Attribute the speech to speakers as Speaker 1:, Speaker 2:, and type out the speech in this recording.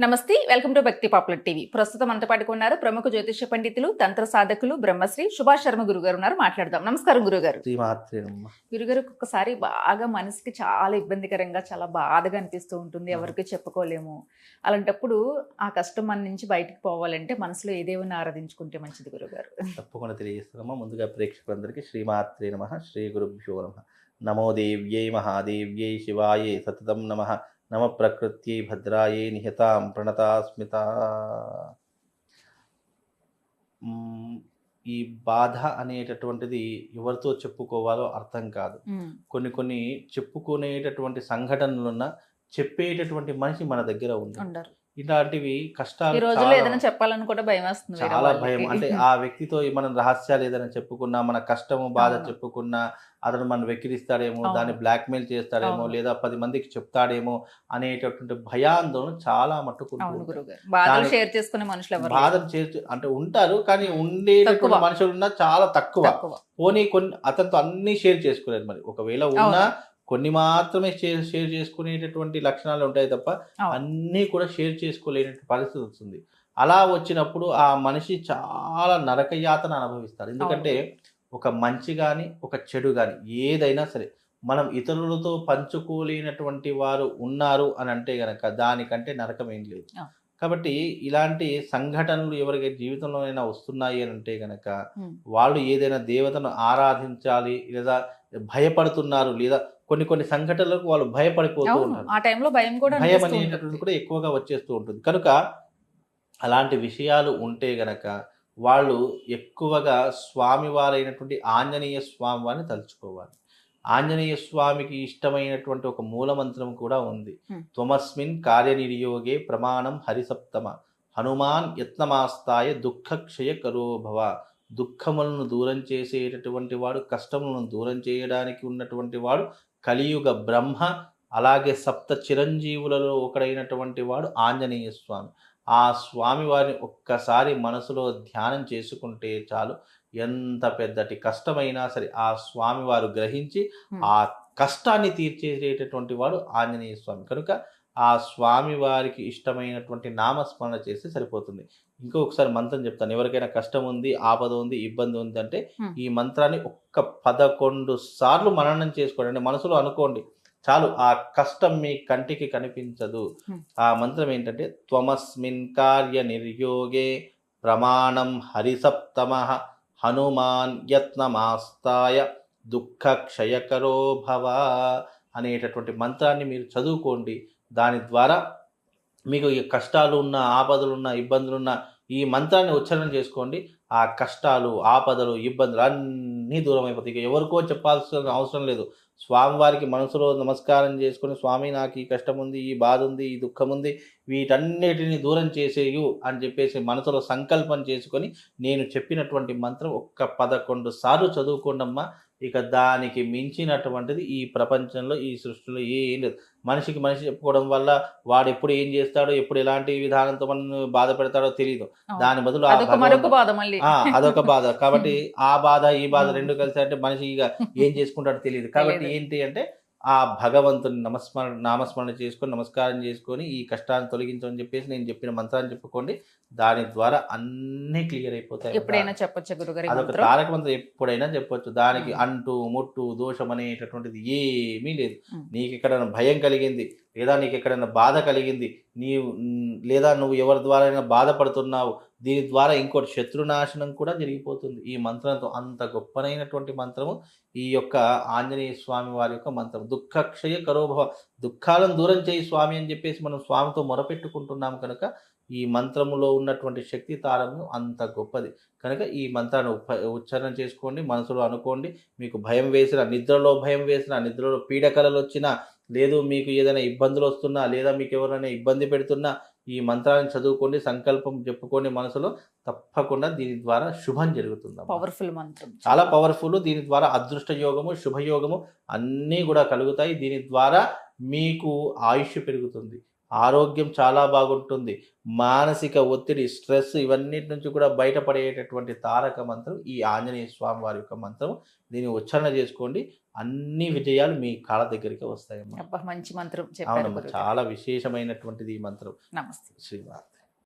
Speaker 1: నమస్తే welcome to Bhakti popular TV. ప్రస్తుతం అంత పాటుకున్నారు ప్రముఖ జ్యోతిష పండితులు తంత్ర సాధకులు బ్రహ్మశ్రీ సుభాష్ శర్మ గురుగారు ఉన్నారు. మాట్లాడదాం. నమస్కారం గురుగారు. గురుగారు ఒక్కొక్కసారి బాగా మనసుకి చాలా ఇబ్బందికరంగా చాలా బాధగా అనిపిస్తూ ఉంటుంది. ఎవరికి చెప్పుకోలేము. అలాంటప్పుడు ఆ కష్టం మన నుంచి బయటికి పోవాలంటే మనసులో ఏ దేవుని ఆరాధించుకుంటే మంచిది గురుగారు?
Speaker 2: తప్పకుండా తెలియజేస్తున్నామా. ముందుగా ప్రేక్షకులందరికీ శ్రీమాత్రే నమ శ్రీ గురుభ్యో నమ. నమో దేవ్యై మహాదేవ్యై శివాయే సతతం నమ. నమ ప్రకృత్యై భద్రాయే నిహతాం ప్రణతాస్మిత. ఈ బాధ అనేటటువంటిది ఎవరితో చెప్పుకోవాలో అర్థం కాదు. కొన్ని కొన్ని చెప్పుకునేటటువంటి సంఘటనలున్న చెప్పేటటువంటి మనిషి మన దగ్గర ఉంది ఇలాంటివి
Speaker 1: ఈ
Speaker 2: కష్టాలు
Speaker 1: రోజుల్లో ఏదైనా చెప్పాలని కూడా భయం వేస్తుంది
Speaker 2: చాలా. భయం అంటే ఆ వ్యక్తితో మనం రహస్యాలు ఏదైనా చెప్పుకున్నా మన కష్టము బాధ. చెప్పుకున్నా అతను మనం వెక్కిరిస్తాడేమో. దాన్ని బ్లాక్మెయిల్ చేస్తాడేమో. లేదా పది మందికి చెప్తాడేమో అనేటటువంటి భయాందోళన చాలా మట్టుకు
Speaker 1: బాధలు
Speaker 2: దాని-
Speaker 1: షేర్ చేసుకునే మనుషులు
Speaker 2: చేర్చు అంటే ఉంటారు కానీ ఉండేటటువంటి
Speaker 1: తక్కువ.
Speaker 2: మనుషులు ఉన్నా చాలా తక్కువ
Speaker 1: తక్కువ
Speaker 2: పోనీ కొన్ని అతనితో అన్ని షేర్ చేసుకోలేదు మరి ఒకవేళ ఉన్నా కొన్ని మాత్రమే షేర్ షేర్ చేసుకునేటటువంటి లక్షణాలు ఉంటాయి తప్ప. అన్నీ కూడా షేర్ చేసుకోలేని పరిస్థితి వస్తుంది అలా వచ్చినప్పుడు ఆ మనిషి చాలా నరక యాతన అనుభవిస్తారు ఎందుకంటే ఒక మంచి కానీ ఒక చెడు కానీ ఏదైనా సరే మనం ఇతరులతో పంచుకోలేనటువంటి వారు ఉన్నారు అని అంటే గనక దానికంటే నరకం ఏం లేదు. కాబట్టి ఇలాంటి సంఘటనలు ఎవరికి జీవితంలో అయినా వస్తున్నాయి అని అంటే గనక. వాళ్ళు ఏదైనా దేవతను ఆరాధించాలి లేదా భయపడుతున్నారు లేదా కొన్ని కొన్ని సంఘటనలకు వాళ్ళు భయపడిపోతూ ఉంటారు.
Speaker 1: ఆ టైంలో భయం కూడా
Speaker 2: భయం
Speaker 1: ఉంటుంది.
Speaker 2: కూడా ఎక్కువగా వచ్చేస్తూ ఉంటుంది. కనుక అలాంటి విషయాలు ఉంటే గనక వాళ్ళు ఎక్కువగా స్వామివారైనటువంటి ఆంజనేయ స్వామి వారిని తలుచుకోవాలి. ఆంజనేయ స్వామికి ఇష్టమైనటువంటి ఒక మూలమంత్రం కూడా ఉంది. త్వమస్మిన్ కార్యనిర్యోగే ప్రమాణం హరిసప్తమ. హనుమాన్ యత్నమాస్తాయ దుఃఖక్షయ కరోభవ. దుఃఖములను దూరం చేసేటటువంటి వాడు కష్టములను దూరం చేయడానికి ఉన్నటువంటి వాడు కలియుగ బ్రహ్మ అలాగే సప్త చిరంజీవులలో ఒకడైనటువంటి వాడు ఆంజనేయ స్వామి. ఆ స్వామి వారిని ఒక్కసారి మనసులో ధ్యానం చేసుకుంటే చాలు. ఎంత పెద్దటి కష్టమైనా సరే ఆ స్వామి వారు గ్రహించి. ఆ కష్టాన్ని తీర్చేటటువంటి వాడు ఆంజనేయ స్వామి. కనుక ఆ స్వామి వారికి ఇష్టమైనటువంటి నామస్మరణ చేస్తే సరిపోతుంది. ఇంకొకసారి మంత్రం చెప్తాను. ఎవరికైనా కష్టం ఉంది ఆపద ఉంది ఇబ్బంది ఉంది అంటే. ఈ మంత్రాన్ని ఒక్క పదకొండు సార్లు మననం చేసుకోండి. అంటే మనసులో అనుకోండి చాలు ఆ కష్టం మీ కంటికి కనిపించదు. ఆ మంత్రం ఏంటంటే త్వమస్మిన్ కార్య నిర్యోగే ప్రమాణం హరిసప్తమ హనుమాన్ యత్నమాస్తాయ దుఃఖ క్షయకరో భవ అనేటటువంటి మంత్రాన్ని మీరు చదువుకోండి. దాని ద్వారా మీకు ఈ కష్టాలు ఉన్న ఆపదలు ఉన్న ఇబ్బందులు ఉన్న ఈ మంత్రాన్ని ఉచ్చారణ చేసుకోండి. ఆ కష్టాలు ఆపదలు ఇబ్బందులు అన్నీ దూరం అయిపోతాయి ఇక ఎవరికో చెప్పాల్సిన అవసరం లేదు. స్వామివారికి మనసులో నమస్కారం చేసుకొని స్వామి నాకు ఈ కష్టం ఉంది ఈ బాధ ఉంది ఈ దుఃఖం ఉంది వీటన్నిటిని దూరం చేసేయు అని చెప్పేసి మనసులో సంకల్పం చేసుకొని నేను చెప్పినటువంటి మంత్రం ఒక్క పదకొండు సార్లు చదువుకోండమ్మా ఇక దానికి మించినటువంటిది ఈ ప్రపంచంలో ఈ సృష్టిలో ఏం లేదు మనిషికి మనిషి చెప్పుకోవడం వల్ల వాడు ఎప్పుడు ఏం చేస్తాడో ఎప్పుడు ఎలాంటి విధానంతో మనం బాధ పెడతాడో తెలియదు. దాని బదులు
Speaker 1: అదొక బాధ
Speaker 2: కాబట్టి ఆ బాధ ఈ బాధ. రెండు కలిసి అంటే మనిషి ఇక ఏం చేసుకుంటాడో తెలియదు కాబట్టి. ఏంటి అంటే ఆ భగవంతుని నమస్మరణ నామస్మరణ చేసుకొని నమస్కారం చేసుకొని ఈ కష్టాన్ని తొలగించమని చెప్పేసి నేను చెప్పిన మంత్రాన్ని చెప్పుకోండి దాని ద్వారా అన్ని క్లియర్ అయిపోతాయి
Speaker 1: ఎప్పుడైనా చెప్పొచ్చా గురుగారు
Speaker 2: అదొక? తారక మంత్రం ఎప్పుడైనా చెప్పొచ్చు దానికి. అంటు ముట్టు దోషం అనేటటువంటిది ఏమీ లేదు. నీకు ఎక్కడైనా భయం కలిగింది లేదా నీకు ఎక్కడైనా బాధ కలిగింది నీవు లేదా నువ్వు ఎవరి ద్వారా బాధపడుతున్నావు దీని ద్వారా ఇంకోటి శత్రునాశనం కూడా జరిగిపోతుంది. ఈ మంత్రంతో అంత గొప్పనైనటువంటి మంత్రము ఈ యొక్క ఆంజనేయ స్వామి వారి యొక్క మంత్రం. దుఃఖక్షయ కరోభవ దుఃఖాలను దూరం చేయి స్వామి అని చెప్పేసి మనం స్వామితో మొరపెట్టుకుంటున్నాం కనుక ఈ మంత్రములో ఉన్నటువంటి శక్తి తారము అంత గొప్పది. కనుక ఈ మంత్రాన్ని ఉప ఉచ్చారణ చేసుకోండి మనసులో అనుకోండి మీకు భయం వేసిన నిద్రలో భయం వేసిన నిద్రలో పీడకలలు వచ్చినా లేదు మీకు ఏదైనా ఇబ్బందులు వస్తున్నా లేదా మీకు ఎవరైనా ఇబ్బంది పెడుతున్నా ఈ మంత్రాన్ని చదువుకోండి సంకల్పం చెప్పుకోండి మనసులో తప్పకుండా దీని ద్వారా శుభం జరుగుతుంది
Speaker 1: పవర్ఫుల్ మంత్రం.
Speaker 2: చాలా పవర్ఫుల్ దీని ద్వారా అదృష్ట యోగము శుభయోగము అన్నీ కూడా కలుగుతాయి. దీని ద్వారా మీకు ఆయుష్ పెరుగుతుంది. ఆరోగ్యం చాలా బాగుంటుంది. మానసిక ఒత్తిడి స్ట్రెస్ ఇవన్నిటి నుంచి కూడా బయటపడేటటువంటి తారక మంత్రం ఈ ఆంజనేయ స్వామి వారి యొక్క మంత్రం. దీన్ని ఉచ్చారణ చేసుకోండి. అన్ని విజయాలు మీ కాళ్ళ దగ్గరికి వస్తాయమ్మా.
Speaker 1: మంచి మంత్రం
Speaker 2: అవునమ్మా! చాలా విశేషమైనటువంటిది ఈ మంత్రం.
Speaker 1: నమస్తే.
Speaker 2: శ్రీమాత